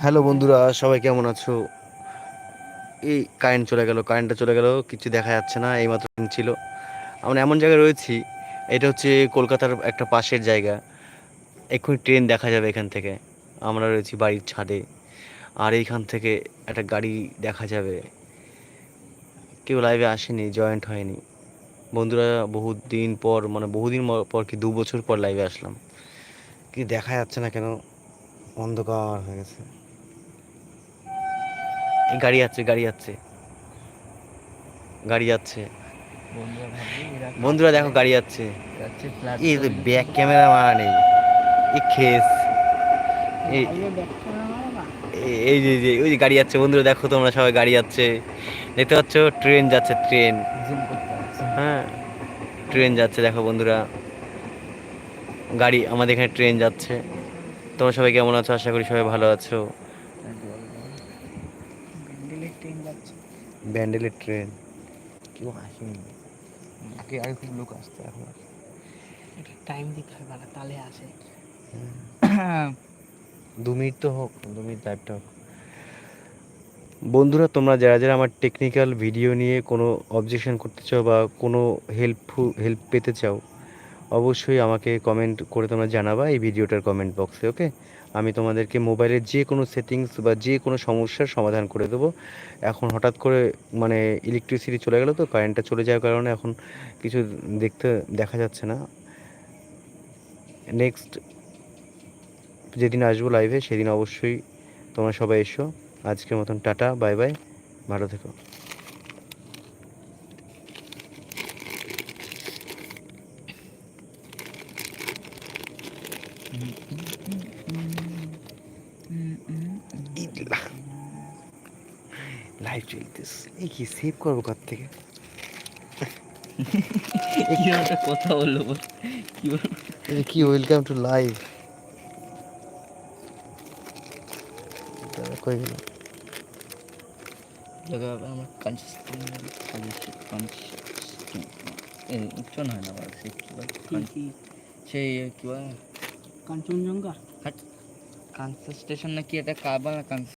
Hello বন্ধুরা, সবাই কেমন আছো? এই কারেন্ট চলে গেল, কারেন্টটা চলে গেল, কিছু দেখা যাচ্ছে না, এইমাত্র ছিল। আমরা এমন জায়গায় রয়েছি, এটা হচ্ছে কলকাতার একটা পাশের জায়গা। এক্ষুনি ট্রেন দেখা যাবে এখান থেকে। আমরা রয়েছি বাড়ির ছাদে, আর এইখান থেকে একটা গাড়ি দেখা যাবে। কেউ লাইভে আসেনি জয়েন্ট হয়নি। বন্ধুরা বহু দিন পর মানে বহুদিন পর কি, দু বছর পর লাইভে আসলাম। কি দেখা যাচ্ছে না কেন? অন্ধকার হয়ে গেছে। গাড়ি যাচ্ছে গাড়ি যাচ্ছে। গাড়ি যাচ্ছে। বন্ধুরা দেখো, গাড়ি যাচ্ছে। এই তো ব্যাক ক্যামেরা মারা নেই। এই খেস এই যে যে, ওই যে গাড়ি যাচ্ছে। বন্ধুরা দেখো তোমরা সবাই, গাড়ি যাচ্ছে। দেখতে পাচ্ছ, ট্রেন যাচ্ছে, ট্রেন। হ্যাঁ ট্রেন যাচ্ছে, দেখো বন্ধুরা। গাড়ি আমাদের এখানে ট্রেন যাচ্ছে। তোমরা সবাই কেমন আছো? আশা করি সবাই ভালো আছো। ব্যান্ডেলের ট্রেন যাচ্ছে। ব্যান্ডেলের ট্রেন। কেউ আসেনি। আগে আগে খুব লোক আসতো এখন টাইম দিতে হয় বাড়া তাহলে আসে। দু মিনিট তো হোক দু মিনিট লাইভটা হোক। বন্ধুরা তোমরা যারা যারা আমার টেকনিক্যাল ভিডিও নিয়ে কোনো অবজেকশন করতে চাও বা কোনো হেল্পফুল হেল্প পেতে চাও অবশ্যই আমাকে কমেন্ট করে তোমরা জানাবা এই ভিডিওটার কমেন্ট বক্সে ওকে আমি তোমাদেরকে মোবাইলের যে কোনো সেটিংস বা যে কোনো সমস্যার সমাধান করে দেবো। এখন হঠাৎ করে মানে ইলেকট্রিসিটি চলে গেলো তো কারেন্টটা চলে যাওয়ার কারণে এখন কিছু দেখতে দেখা যাচ্ছে না। নেক্সট যেদিন আসব লাইভে সেদিন অবশ্যই তোমরা সবাই এসো। আজকের মতন টাটা বাই বাই ভালো থেকো। লাইভ চলতেছে। এই কি সেভ করব কার থেকে? একটা কথা বলল বল। কি বলব কি? ওয়েলকাম টু লাইভ কই গেল? জায়গা আমার কনসিস্টেন্ট হয় না আবার সে কি সেই কি বলে? কাঞ্চনজঙ্ঘা? কনসেস্টেশন না কি এটা? কাবা